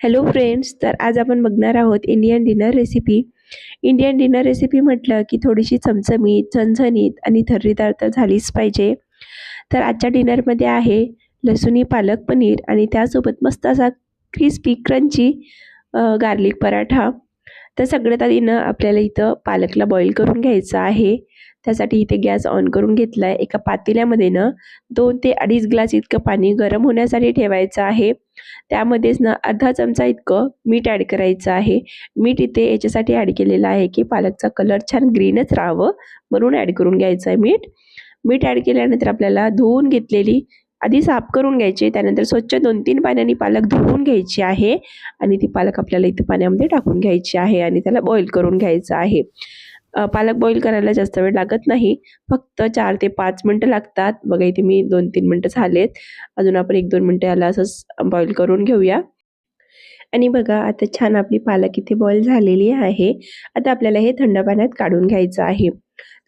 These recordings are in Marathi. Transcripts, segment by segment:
हॅलो फ्रेंड्स तर आज आपण बघणार आहोत Indian dinner recipe Indian dinner recipe म्हटलं की थोडीशी चमचमीत झणझणीत आणि थर्रीदार तर झालीच पाहिजे. तर आजच्या डिनरमध्ये आहे लसुणी पालक पनीर आणि त्यासोबत मस्त असा क्रिस्पी क्रंची गार्लिक पराठा. तर सगळ्यात आधी ना आपल्याला इथं पालकला बॉईल करून घ्यायचं आहे. त्यासाठी इथे गॅस ऑन करून घेतला आहे एका पातेल्यामध्ये ना दोन ते अडीच ग्लास इतकं पाणी गरम होण्यासाठी ठेवायचं आहे. त्यामध्येच ना अर्धा चमचा इतकं मीठ ॲड करायचं आहे. मीठ इथे याच्यासाठी ॲड केलेलं आहे की पालकचा कलर छान ग्रीनच राहावं म्हणून ॲड करून घ्यायचं आहे मीठ. मीठ ॲड केल्यानंतर आपल्याला धुवून घेतलेली आधी साफ करून घ्यायची. त्यानंतर स्वच्छ दोन तीन पाण्याने पालक धुवून घ्यायची आहे आणि ती पालक आपल्याला इथे पाण्यामध्ये टाकून घ्यायची आहे आणि त्याला बॉईल करून घ्यायचं आहे. पालक बॉईल करायला जास्त वेळ लागत नाही. फक्त चार ते पाच मिनटं लागतात. बघा इथे मी दोन तीन मिनटं झालेत. अजून आपण एक दोन मिनटं याला असंच बॉईल करून घेऊया. आणि बघा आता छान आपली पालक इथे बॉईल झालेली आहे. आता आपल्याला हे थंड पाण्यात काढून घ्यायचं आहे.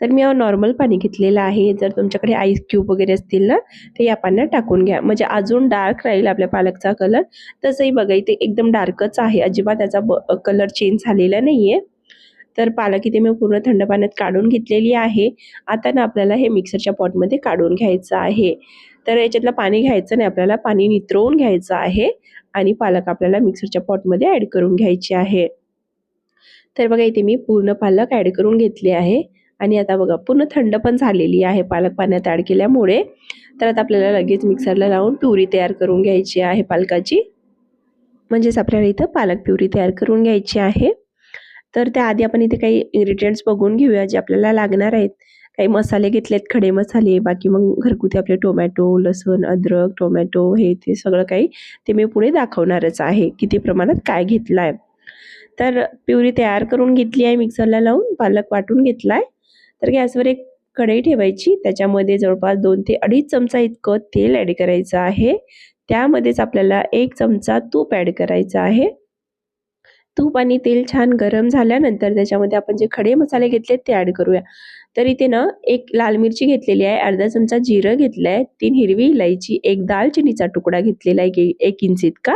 तर मी नॉर्मल पाणी घेतलेलं आहे. जर तुमच्याकडे आईस क्यूब वगैरे असतील ना ते या पाण्यात टाकून घ्या. म्हणजे अजून डार्क राहील आपल्या पालकचा कलर तसंही बघा इथे एकदम डार्कच आहे. अजिबात त्याचा कलर चेंज झालेला नाही आहे तर पालक इथे मी पूर्ण थंड पाण्यात काढून घेतलेली आहे. आता ना आपल्याला हे मिक्सरच्या पॉटमध्ये काढून घ्यायचं आहे. तर याच्यातलं पाणी घ्यायचं नाही आपल्याला पाणी नित्रवून घ्यायचं आहे आणि पालक आपल्याला मिक्सरच्या पॉटमध्ये ॲड करून घ्यायचे आहे. तर बघा इथे मी पूर्ण पालक ॲड करून घेतले आहे आणि आता बघा पूर्ण थंड पण झालेली आहे पालक पाण्यात ॲड केल्यामुळे. तर आता आपल्याला लगेच मिक्सरला लावून प्युरी तयार करून घ्यायची आहे पालकाची. म्हणजेच आपल्याला इथं पालक प्युरी तयार करून घ्यायची आहे. तर त्याआधी आपण इथे काही इन्ग्रेडियंट्स बघून घेऊया जे आपल्याला लागणार आहेत. काही मसाले घेतलेत खडे मसाले बाकी मग घरगुती आपले टोमॅटो लसूण अद्रक टोमॅटो हे ते सगळं काही ते मी पुढे दाखवणारच आहे किती प्रमाणात काय घेतलं आहे तर प्युरी तयार करून घेतली आहे मिक्सरला लावून पालक वाटून घेतला आहे तर गॅसवर एक कढई ठेवायची त्याच्यामध्ये जवळपास दोन ते अडीच चमचा इतकं तेल ॲड करायचं आहे. त्यामध्येच आपल्याला एक चमचा तूप ॲड करायचा आहे. तूप आणि तेल छान गरम झाल्यानंतर त्याच्यामध्ये आपण जे खडे मसाले घेतले ते ॲड करूया. तर इथे ना एक लाल मिरची घेतलेली आहे अर्धा चमचा जिरं घेतलं आहे तीन हिरवी इलायची एक दालचिनीचा तुकडा घेतलेला आहे एक इंच इतका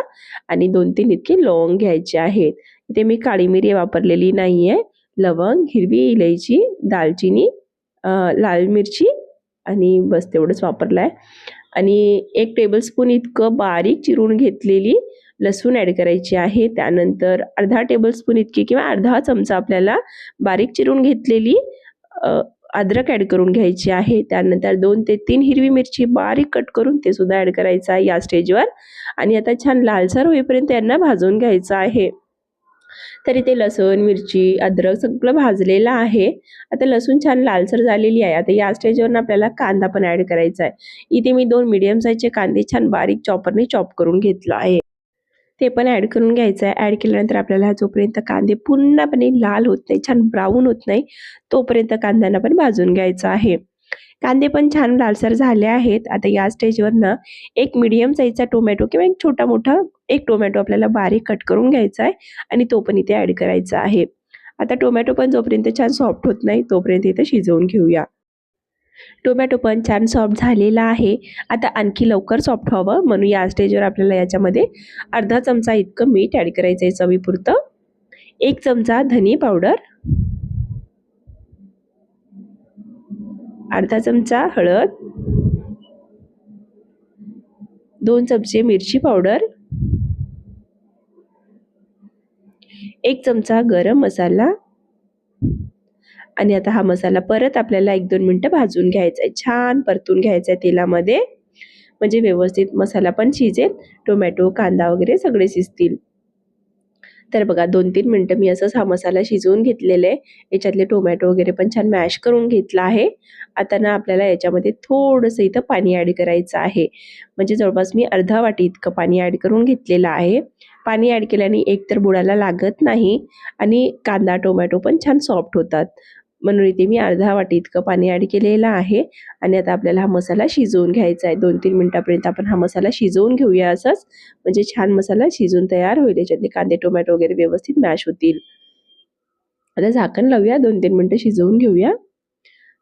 आणि दोन तीन इतके लवंग घ्यायचे आहेत. इथे मी काळी मिरी वापरलेली नाही आहे लवंग हिरवी इलायची दालचिनी लाल मिरची आणि बस तेवढंच वापरलं आहे आणि एक टेबलस्पून इतकं बारीक चिरून घेतलेली लसूण ॲड करायची आहे. त्यानंतर अर्धा टेबलस्पून इतकी किंवा अर्धा चमचा आपल्याला बारीक चिरून घेतलेली अद्रक ॲड करून घ्यायची आहे. त्यानंतर दोन ते तीन हिरवी मिरची बारीक कट करून ते सुद्धा ॲड करायचं आहे या स्टेजवर आणि आता छान लालसर होईपर्यंत यांना भाजून घ्यायचं आहे. तर इथे लसूण मिरची अद्रक सगळं भाजलेलं आहे. आता लसूण छान लालसर झालेली आहे. आता या स्टेजवर आपल्याला कांदा पण ॲड करायचा आहे. इथे मी दोन मिडियम साईजचे कांदे छान बारीक चॉपरने चॉप करून घेतला आहे. ते पण ॲड करून घ्यायचं आहे ॲड केल्यानंतर आपल्याला जोपर्यंत कांदे पूर्णपणे लाल होत नाही छान ब्राऊन होत नाही तोपर्यंत कांद्यांना पण भाजून घ्यायचं आहे. कांदे पण छान लालसर झाले आहेत. आता या स्टेजवर ना एक मिडियम साईजचा टोमॅटो किंवा एक छोटा मोठा एक टोमॅटो आपल्याला बारीक कट करून घ्यायचा आहे आणि तो पण इथे ॲड करायचा आहे. आता टोमॅटो पण जोपर्यंत छान सॉफ्ट होत नाही तोपर्यंत इथे शिजवून घेऊया. टोमॅटो पण छान सॉफ्ट झालेला आहे. आता आणखी लवकर सॉफ्ट व्हावं म्हणून या स्टेजवर आपल्याला याच्यामध्ये अर्धा चमचा इतकं मीठ ॲड करायचं आहे चवीपुरतं. एक चमचा धनी पावडर. अर्धा चमचा हळद. दोन चमचे मिरची पावडर. एक चमचा गरम मसाला. आणि आता हा मसाला परत आपल्याला एक दोन मिनटं भाजून घ्यायचा आहे. छान परतून घ्यायचा आहे तेलामध्ये. म्हणजे व्यवस्थित मसाला पण शिजेल टोमॅटो कांदा वगैरे सगळे शिजतील. तर बघा दोन तीन मिनटं मी असंच हा मसाला शिजवून घेतलेला आहे. याच्यातले टोमॅटो वगैरे पण छान मॅश करून घेतला आहे. आता ना आपल्याला याच्यामध्ये थोडंसं इथं पाणी ॲड करायचं आहे. म्हणजे जवळपास मी अर्धा वाटी इतकं पाणी ॲड करून घेतलेलं आहे. पाणी ॲड केल्याने एक तर बुडाला लागत नाही आणि कांदा टोमॅटो पण छान सॉफ्ट होतात. म्हणून इथे मी अर्धा वाटी इतकं पाणी ॲड केलेलं आहे. आणि आता आपल्याला हा मसाला शिजवून घ्यायचा आहे. दोन तीन मिनटापर्यंत आपण हा मसाला शिजवून घेऊया असंच. म्हणजे छान मसाला शिजून तयार होईल. याच्यातले कांदे टोमॅटो वगैरे व्यवस्थित मॅश होतील. आता झाकण लावूया. दोन तीन मिनटं शिजवून घेऊया.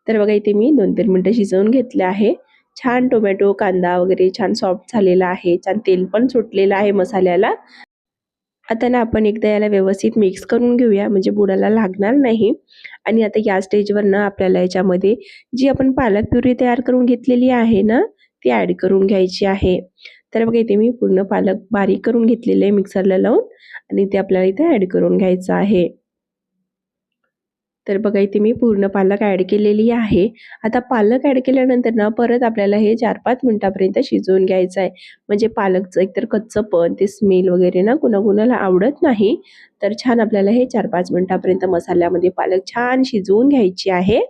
तर बघा इथे मी दोन तीन मिनटं शिजवून घेतले आहे. छान टोमॅटो कांदा वगैरे छान सॉफ्ट झालेला आहे. छान तेल पण सुटलेलं आहे मसाल्याला. आता ना आपण एकदा याला व्यवस्थित मिक्स करून घेऊया म्हणजे बुडाला लागणार नाही. आणि आता या स्टेजवर ना आपल्याला याच्यामध्ये जी आपण पालक प्युरी तयार करून घेतलेली आहे ना ती ॲड करून घ्यायची आहे. तर बघा इथे मी पूर्ण पालक बारीक करून घेतलेले आहे मिक्सरला लावून. आणि ते आपल्याला इथे ॲड करून घ्यायचं आहे. तर बघा इथे मी पूर्ण पालक ॲड केलेली आहे. आता पालक ॲड केल्यानंतर ना परत आपल्याला हे चार पाच मिनटापर्यंत शिजवून घ्यायचं आहे म्हणजे पालकचं एकतर कच्चं पण ते स्मेल वगैरे ना कुणाकुणाला आवडत नाही. तर छान आपल्याला हे चार पाच मिनटापर्यंत मसाल्यामध्ये पालक छान शिजवून घ्यायची आहे.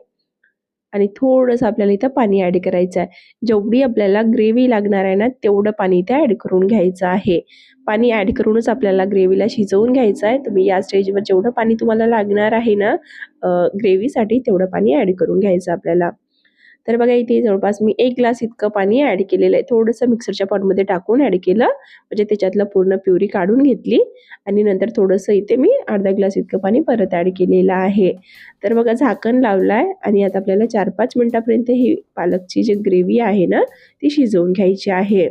आणि थोडंसं आपल्याला इथं पाणी ॲड करायचं आहे जेवढी आपल्याला ग्रेव्ही लागणार आहे ना तेवढं पाणी इथे ॲड करून घ्यायचं आहे. पाणी ॲड करूनच आपल्याला ग्रेव्हीला शिजवून घ्यायचं आहे. तुम्ही या स्टेजवर जेवढं पाणी तुम्हाला लागणार आहे ना ग्रेव्हीसाठी तेवढं पाणी ॲड करून घ्यायचं आपल्याला. तर बघा इथे जवळपास मी एक ग्लास इतकं पाणी ॲड केलेलं आहे. थोडंसं मिक्सरच्या पॉटमध्ये टाकून ॲड केलं. म्हणजे त्याच्यातलं पूर्ण प्युरी काढून घेतली. आणि नंतर थोडंसं इथे मी अर्धा ग्लास इतकं पाणी परत ॲड केलेलं आहे. तर बघा झाकण लावलं आहे आणि आता आपल्याला चार पाच मिनटापर्यंत ही पालकची जी ग्रेव्ही आहे ना ती शिजवून घ्यायची आहे.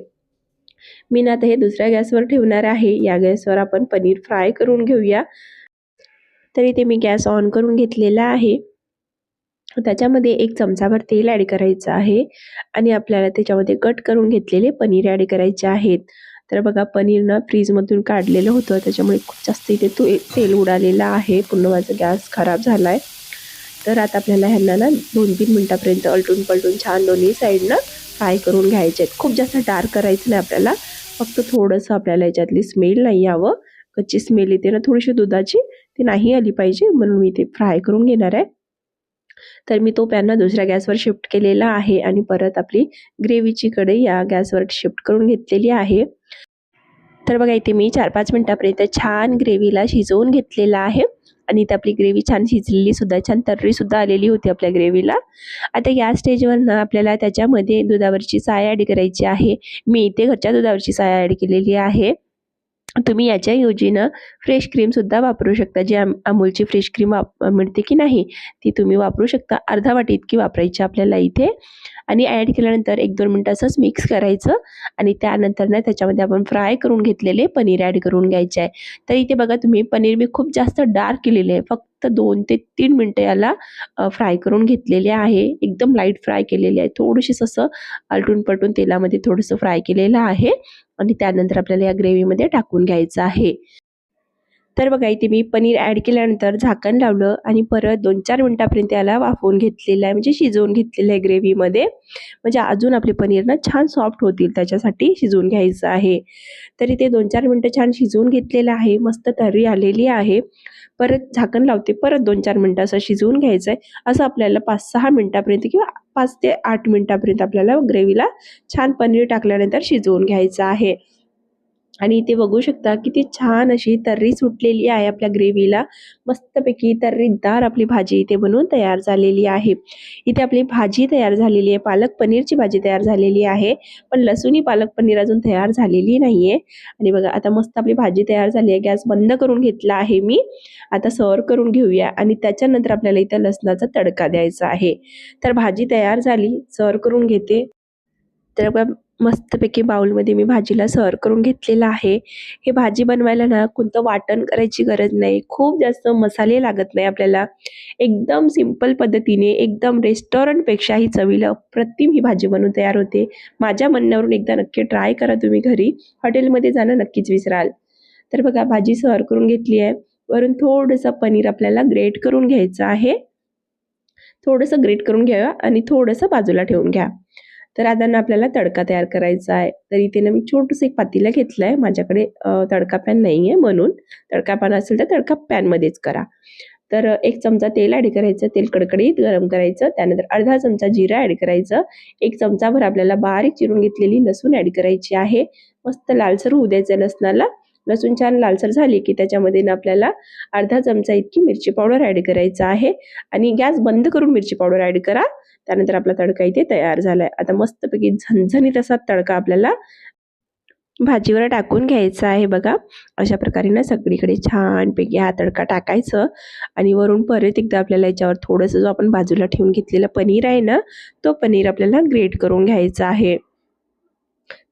मी ना आता हे दुसऱ्या गॅसवर ठेवणार आहे. या गॅसवर आपण पनीर फ्राय करून घेऊया. तर इथे मी गॅस ऑन करून घेतलेला आहे. त्याच्यामध्ये एक चमचाभर तेल ॲड करायचं आहे. आणि आपल्याला त्याच्यामध्ये कट करून घेतलेले पनीर ॲड करायचे आहेत. तर बघा पनीर ना फ्रीजमधून काढलेलं होतं. त्याच्यामुळे खूप जास्त इथे तो तेल उडालेलं आहे. पूर्ण माझा गॅस खराब झाला आहे तर आता आपल्याला ह्यांना ना दोन तीन मिनटापर्यंत अलटून पलटून छान दोन्ही साईडनं फ्राय करून घ्यायचे आहेत. खूप जास्त डार्क करायचं नाही आपल्याला. फक्त थोडंसं आपल्याला याच्यातली स्मेल नाही यावं. कच्ची स्मेल येते ना थोडीशी दुधाची ती नाही आली पाहिजे. म्हणून मी ते फ्राय करून घेणार आहे. तर मी तो पॅन दुसऱ्या गॅसवर शिफ्ट केलेला आहे आणि परत आपली ग्रेव्हीची कढई या गॅसवर शिफ्ट करून घेतलेली आहे. तर बघा इथे मी चार पाच मिनटापर्यंत छान ग्रेव्हीला शिजवून घेतलेला आहे आणि इथे आपली ग्रेव्ही छान शिजलेली सुद्धा छान तर्रीसुद्धा आलेली होती आपल्या ग्रेव्हीला. आता या स्टेजवर ना आपल्याला त्याच्यामध्ये दुधावरची साय ॲड करायची आहे. मी इथे घरच्या दुधावरची साय ॲड केलेली आहे. तुम्ही याच्या योजीनं फ्रेश क्रीमसुद्धा वापरू शकता. जी आम अमूलची फ्रेश क्रीम वाप मिळते की नाही ती तुम्ही वापरू शकता. अर्धा वाटी इतकी वापरायची आपल्याला इथे. आणि ॲड केल्यानंतर एक दोन मिनटं असंच मिक्स करायचं. आणि त्यानंतर ना त्याच्यामध्ये आपण फ्राय करून घेतलेले पनीर ॲड करून घ्यायचे आहे. तर इथे बघा तुम्ही पनीर मी खूप जास्त डार्क केलेले आहे. फक्त दोन ते तीन मिनटं याला फ्राय करून घेतलेले आहे. एकदम लाइट फ्राय केलेले आहे. थोडीशीच असं आलटून पलटून तेलामध्ये थोडंसं फ्राय केलेलं आहे. आणि त्यानंतर आपल्याला या ग्रेव्हीमध्ये टाकून घ्यायचं आहे. तर बघा इथे मी पनीर ॲड केल्यानंतर झाकण लावलं आणि परत दोन चार मिनटापर्यंत याला वाफवून घेतलेलं आहे. म्हणजे शिजवून घेतलेलं आहे ग्रेव्हीमध्ये म्हणजे अजून आपले पनीर ना छान सॉफ्ट होतील त्याच्यासाठी शिजवून घ्यायचं आहे. तर इथे दोन चार मिनटं छान शिजवून घेतलेलं आहे. मस्त तर्री आलेली आहे. परत झाकण लावते. परत दोन चार मिनटं असं शिजवून घ्यायचं आहे. असं आपल्याला पाच सहा मिनटापर्यंत किंवा पाच ते आठ मिनटापर्यंत आपल्याला ग्रेव्हीला छान पनीर टाकल्यानंतर शिजवून घ्यायचं आहे. आणि इथे बघू शकता किती छान अशी तर्री सुटलेली आहे आपल्या ग्रेव्हीला. मस्तपैकी तर्रीदार आपली भाजी इथे बनवून तयार झालेली आहे. इथे आपली भाजी तयार झालेली आहे. पालक पनीरची भाजी तयार झालेली आहे. पण लसूणी पालक पनीर अजून तयार झालेली नाही आहे आणि बघा आता मस्त आपली भाजी तयार झाली आहे. गॅस बंद करून घेतला आहे मी. आता सर्व करून घेऊया. आणि त्याच्यानंतर आपल्याला इथं लसणाचा तडका द्यायचा आहे. तर भाजी तयार झाली. सर्व करून घेते. तर मस्तपैकी बाउलमध्ये मी भाजीला सर्व करून घेतलेलं आहे. हे भाजी बनवायला ना कोणतं वाटण करायची गरज नाही. खूप जास्त मसाले लागत नाही आपल्याला. एकदम सिंपल पद्धतीने एकदम रेस्टॉरंटपेक्षाही चवीला अप्रतिम ही भाजी बनवून तयार होते. माझ्या म्हणण्यावरून एकदा नक्की ट्राय करा तुम्ही घरी. हॉटेलमध्ये जाणं नक्कीच विसराल. तर बघा भाजी सर्व करून घेतली आहे. वरून थोडंसं पनीर आपल्याला ग्रेट करून घ्यायचं आहे. थोडंसं ग्रेट करून घ्या आणि थोडंसं बाजूला ठेवून घ्या. तर आता ना आपल्याला तडका तयार करायचा आहे. तर इथे ना मी छोटंसं एक पातीला घेतलं आहे माझ्याकडे तडका पॅन नाही आहे म्हणून. तडका पॅन असेल तर तडका पॅनमध्येच करा. तर एक चमचा तेल ॲड करायचं. तेल कडकडीत गरम करायचं. त्यानंतर अर्धा चमचा जिरा ॲड करायचं. एक चमचाभर आपल्याला बारीक चिरून घेतलेली लसूण ॲड करायची आहे. मस्त लालसर होऊ द्यायचं लसणाला. लसूण छान लालसर झाली की त्याच्यामध्ये ना आपल्याला अर्धा चमचा इतकी मिरची पावडर ॲड करायचं आहे. आणि गॅस बंद करून मिरची पावडर ॲड करा. त्यानंतर आपला तडका इथे तयार झाला आहे आता मस्तपैकी झणझणीत असा तडका आपल्याला भाजीवर टाकून घ्यायचा आहे बघा. अशा प्रकारे ना सगळीकडे छानपैकी हा तडका टाकायचं आणि वरून परत एकदा आपल्याला याच्यावर थोडंसं जो आपण बाजूला ठेवून घेतलेला पनीर आहे ना तो पनीर आपल्याला ग्रेट करून घ्यायचा आहे.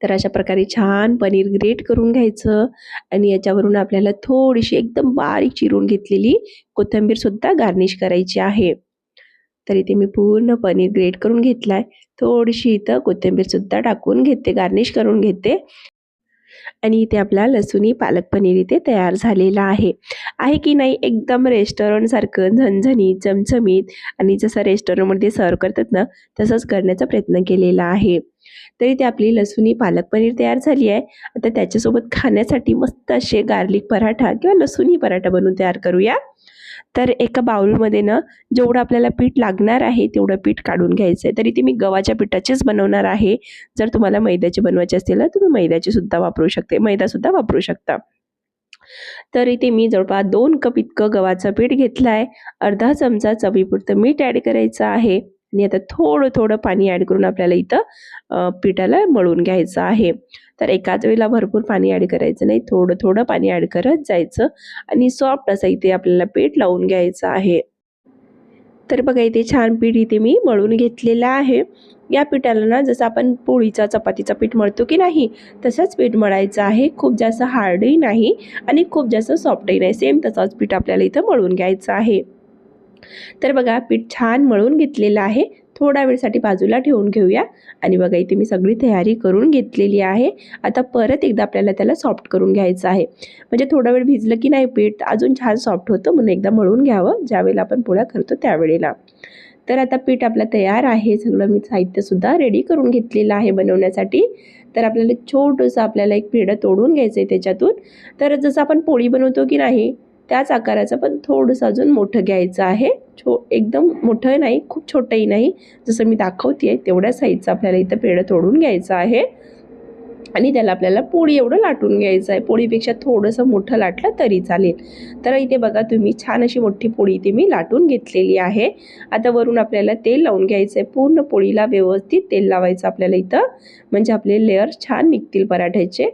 तर अशा प्रकारे छान पनीर ग्रेट करून घ्यायचं आणि याच्यावरून आपल्याला थोडीशी एकदम बारीक चिरून घेतलेली कोथिंबीरसुद्धा गार्निश करायची आहे. तर इथे मी पूर्ण पनीर ग्रेट करून घेतला आहे थोडीशी इथं कोथिंबीरसुद्धा टाकून घेते गार्निश करून घेते. आणि इथे आपला लसूणी पालक पनीर इथे तयार झालेला आहे. आहे की नाही एकदम रेस्टॉरंटसारखं झणझणीत चमचमीत आणि जसं रेस्टॉरंटमध्ये सर्व करतात ना तसंच करण्याचा प्रयत्न केलेला आहे. तर इथे आपली लसूणी पालक पनीर तयार झाली आहे. आता त्याच्यासोबत खाण्यासाठी मस्त असे गार्लिक पराठा किंवा लसूणी पराठा बनवून तयार करूया. तर एका बाउलमध्ये ना जेवढं आपल्याला पीठ लागणार आहे तेवढं पीठ काढून घ्यायचं आहे तरी ते मी गव्हाच्या पिठाचेच बनवणार आहे. जर तुम्हाला मैद्याचे बनवायचे असतील ना तुम्ही मैद्याचे सुद्धा वापरू शकते. मैदासुद्धा वापरू शकता. तर इथे मी जवळपास दोन कप इतकं गव्हाचं पीठ घेतलं आहे अर्धा चमचा चवीपुरतं मीठ ॲड करायचं आहे. आणि आता थोडं थोडं पाणी ॲड करून आपल्याला इथं पिठाला मळून घ्यायचं आहे. तर एकाच वेळेला भरपूर पाणी ॲड करायचं नाही. थोडं थोडं पाणी ॲड करत जायचं आणि सॉफ्ट असं इथे आपल्याला पीठ लावून घ्यायचं आहे. तर बघा इथे छान पीठ इथे मी मळून घेतलेलं आहे. या पिठाला ना जसं आपण पोळीचा चपातीचा पीठ मळतो की नाही तसंच पीठ मळायचं आहे. खूप जास्त हार्डही नाही आणि खूप जास्त सॉफ्टही नाही. सेम तसाच पीठ आपल्याला इथं मळून घ्यायचं आहे. तर बघा पीठ छान मळून घेतलेलं आहे. थोडा वेळसाठी बाजूला ठेवून घेऊया. आणि बघा इथे मी सगळी तयारी करून घेतलेली आहे. आता परत एकदा आपल्याला त्याला सॉफ्ट करून घ्यायचं आहे. म्हणजे थोडा वेळ भिजलं की नाही पीठ अजून छान सॉफ्ट होतं म्हणून एकदा मळून घ्यावं. ज्यावेळेला आपण पोळ्या करतो त्यावेळेला. तर आता पीठ आपलं तयार आहे. सगळं मी साहित्यसुद्धा रेडी करून घेतलेलं आहे बनवण्यासाठी. तर आपल्याला छोटंसं आपल्याला एक पेढं तोडून घ्यायचं आहे त्याच्यातून. तर जसं आपण पोळी बनवतो की नाही त्याच आकाराचं पण थोडंसं अजून मोठं घ्यायचं आहे. छो एकदम मोठं नाही खूप छोटंही नाही. जसं मी दाखवते आहे तेवढ्या साईजचं आपल्याला इथं पेढं तोडून घ्यायचं आहे. आणि त्याला आपल्याला पोळी एवढं लाटून घ्यायचं आहे. पोळीपेक्षा थोडंसं मोठं लाटलं तरी चालेल. तर इथे बघा तुम्ही छान अशी मोठी पोळी इथे मी लाटून घेतलेली आहे. आता वरून आपल्याला तेल लावून घ्यायचं आहे पूर्ण पोळीला व्यवस्थित तेल लावायचं आपल्याला इथं. म्हणजे आपले लेअर्स छान निघतील पराठ्याचे.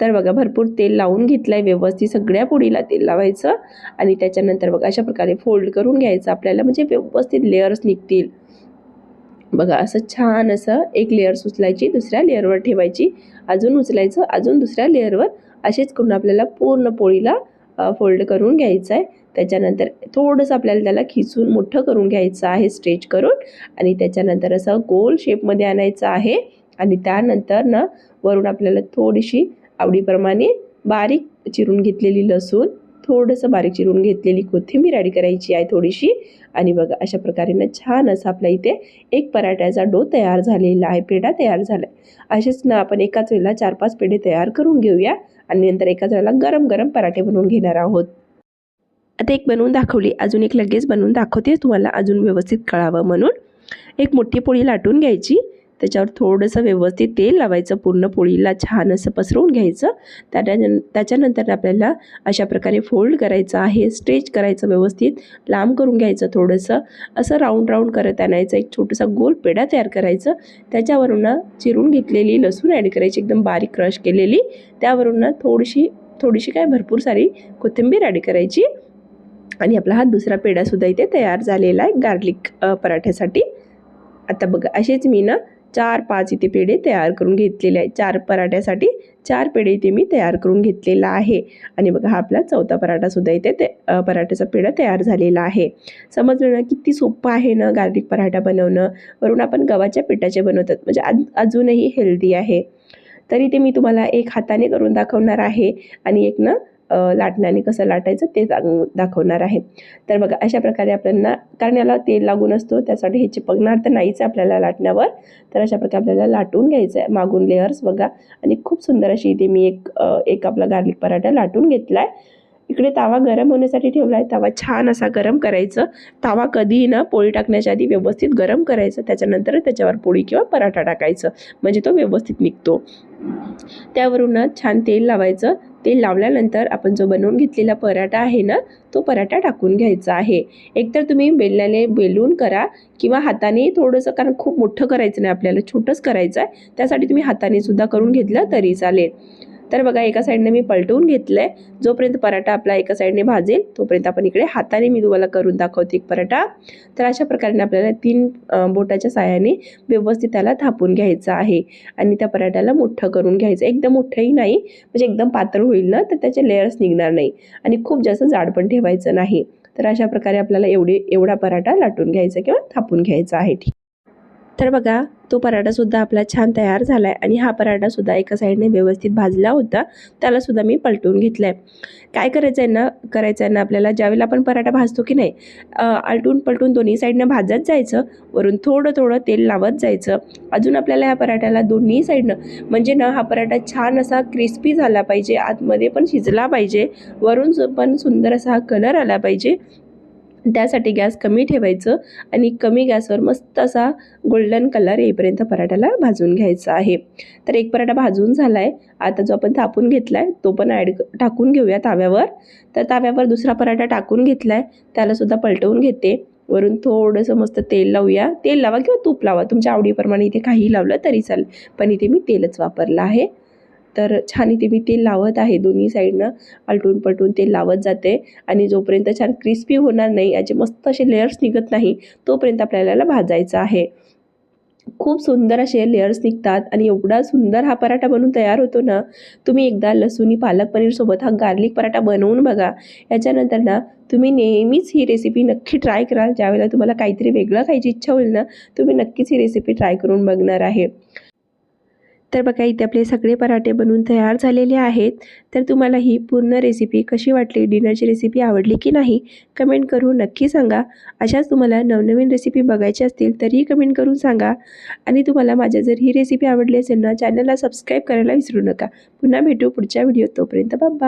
तर बघा भरपूर तेल लावून घेतलं आहे व्यवस्थित. सगळ्या पोळीला तेल लावायचं आणि त्याच्यानंतर बघा अशा प्रकारे फोल्ड करून घ्यायचं आपल्याला. म्हणजे व्यवस्थित लेअर्स निघतील. बघा असं छान असं एक लेअर उचलायची दुसऱ्या लेअरवर ठेवायची. अजून उचलायचं अजून दुसऱ्या लेअरवर असेच करून आपल्याला पूर्ण पोळीला फोल्ड करून घ्यायचं आहे त्याच्यानंतर थोडंसं आपल्याला त्याला खिचून मोठं करून घ्यायचं आहे स्ट्रेच करून. आणि त्याच्यानंतर असं गोल शेपमध्ये आणायचं आहे. आणि त्यानंतर ना वरून आपल्याला थोडीशी आवडीप्रमाणे बारीक चिरून घेतलेली लसूण थोडंसं बारीक चिरून घेतलेली कोथिंबीर ॲड करायची आहे थोडीशी. आणि बघा अशा प्रकारे ना छान असं आपल्या इथे एक पराठ्याचा डो तयार झालेला आहे पेढा तयार झाला आहे असेच ना आपण एकाच वेळेला चार पाच पेढे तयार करून घेऊया आणि नंतर एकाच वेळेला गरम गरम पराठे बनवून घेणार आहोत. आता एक बनवून दाखवली अजून एक लगेच बनवून दाखवते तुम्हाला अजून व्यवस्थित कळावं म्हणून. एक मोठी पोळी लाटून घ्यायची. त्याच्यावर थोडंसं व्यवस्थित तेल लावायचं पूर्ण पोळीला छान असं पसरवून घ्यायचं. त्याच्या त्याच्यानंतर आपल्याला अशा प्रकारे फोल्ड करायचं आहे स्ट्रेच करायचं व्यवस्थित लांब करून घ्यायचं थोडंसं. असं राऊंड राऊंड करत आणायचं एक छोटासा गोल पेढा तयार करायचं. त्याच्यावरून चिरून घेतलेली लसूण ॲड करायची एकदम बारीक क्रश केलेली. त्यावरून थोडीशी थोडीशी काय भरपूर सारी कोथिंबीर ॲड करायची. आणि आपला हा दुसरा पेढासुद्धा इथे तयार झालेला आहे गार्लिक पराठ्यासाठी. आता बघा असेच मी ना चार पाच इथे पेढे तयार करून घेतलेले आहे चार पराठ्यासाठी चार पेढे इथे मी तयार करून घेतलेला आहे. आणि बघा हा आपला चौथा पराठासुद्धा इथे ते पराठ्याचा पेढा तयार झालेला आहे. समजलं ना किती सोपं आहे ना गार्लिक पराठा बनवणं? वरून आपण गव्हाच्या पिठाचे बनवतात. म्हणजे आज अजूनही हेल्दी आहे. तरी ते मी तुम्हाला एक हाताने करून दाखवणार आहे. आणि एक ना लाटण्याने कसं लाटायचं ते दाखवणार आहे. तर बघा अशा प्रकारे आपल्याला कारण याला तेल लागून असतो. त्यासाठी हे चिपकणार तर नाहीच आपल्याला लाटण्यावर. तर अशा प्रकारे आपल्याला लाटून घ्यायचं आहे मागून लेअर्स बघा. आणि खूप सुंदर अशी इथे मी एक एक आपला गार्लिक पराठा लाटून घेतला आहे इकडे तावा गरम होण्यासाठी ठेवला आहे तवा छान असा गरम करायचं. तावा कधीही ना पोळी टाकण्याच्या आधी व्यवस्थित गरम करायचं. त्याच्यानंतर त्याच्यावर पोळी किंवा पराठा टाकायचं. म्हणजे तो व्यवस्थित निघतो. त्यावरून ना छान तेल लावायचं. तेल लावल्यानंतर आपण जो बनवून घेतलेला पराठा आहे ना तो पराठा टाकून घ्यायचा आहे. एकतर तुम्ही बेलण्याने बेलून करा किंवा हाताने थोडंसं कारण खूप मोठं करायचं नाही आपल्याला छोटंच करायचं आहे त्यासाठी तुम्ही हाताने सुद्धा करून घेतलं तरी चालेल. तर बघा एका साईडने मी पलटवून घेतलं आहे जोपर्यंत पराठा आपला एका साईडने भाजेल तोपर्यंत आपण इकडे हाताने मी तुम्हाला करून दाखवते एक पराठा. तर अशा प्रकारे आपल्याला तीन बोटाच्या साहाय्याने व्यवस्थित त्याला थापून घ्यायचं आहे. आणि त्या पराठ्याला मोठं करून घ्यायचं. एकदम मोठंही नाही म्हणजे एकदम पातळ होईल ना तर त्याचे लेअर्स निघणार नाही. आणि खूप जास्त जाड पण ठेवायचं नाही. तर अशा प्रकारे आपल्याला एवढे एवढा पराठा लाटून घ्यायचा किंवा थापून घ्यायचा आहे. ठीक तर बघा तो पराठासुद्धा आपला छान तयार झाला आहे आणि हा पराठासुद्धा एका साईडने व्यवस्थित भाजला होता. त्यालासुद्धा मी पलटून घेतला आहे काय करायचं आहे ना करायचं आहे ना आपल्याला ज्यावेळेला आपण पराठा भाजतो की नाही आलटून पलटून दोन्ही साईडनं भाजत जायचं वरून थोडं थोडं तेल लावत जायचं. अजून आपल्याला ह्या पराठ्याला दोन्ही साईडनं म्हणजे ना हा पराठा छान असा क्रिस्पी झाला पाहिजे आतमध्ये पण शिजला पाहिजे वरून सु- पण सुंदर असा हा कलर आला पाहिजे. त्यासाठी गॅस कमी ठेवायचं आणि कमी गॅसवर मस्त असा गोल्डन कलर येईपर्यंत पराठ्याला भाजून घ्यायचा आहे. तर एक पराठा भाजून झाला आहे आता जो आपण थापून घेतला आहे तो पण ॲड टाकून घेऊया ताव्यावर. तर ताव्यावर दुसरा पराठा टाकून घेतला आहे त्यालासुद्धा पलटवून घेते. वरून थोडंसं मस्त तेल लावूया. तेल लावा किंवा तूप लावा. तुमच्या आवडीप्रमाणे इथे काही लावलं तरी चालेल. पण इथे मी तेलच वापरलं आहे. तर छान इथे मी तेल लावत आहे दोन्ही साईडनं. आलटून पलटून तेल लावत जाते. आणि जोपर्यंत छान क्रिस्पी होणार नाही याचे मस्त असे लेयर्स निघत नाही तोपर्यंत आपल्याला याला भाजायचं आहे. खूप सुंदर असे लेअर्स निघतात आणि एवढा सुंदर हा पराठा बनवून तयार होतो ना तुम्ही एकदा लसूणी पालक पनीरसोबत हा गार्लिक पराठा बनवून बघा. याच्यानंतर ना तुम्ही नेहमीच ही रेसिपी नक्की ट्राय कराल. ज्यावेळेला तुम्हाला काहीतरी वेगळं खायची इच्छा होईल ना तुम्ही नक्कीच ही रेसिपी ट्राय करून बघणार आहे. तर बघा इथे आपले सगळे पराठे बनवून तयार झालेले आहेत. तर तुम्हाला ही पूर्ण रेसिपी कशी वाटली? डिनरची रेसिपी आवडली की नाही? कमेंट करून नक्की सांगा. अशाच तुम्हाला नवनवीन रेसिपी बघायची असतील तरीही कमेंट करून सांगा. आणि तुम्हाला माझ्या जर ही रेसिपी आवडली असेल ना चॅनलला सबस्क्राईब करायला विसरू नका. पुन्हा भेटू पुढच्या व्हिडिओ तोपर्यंत. बाबा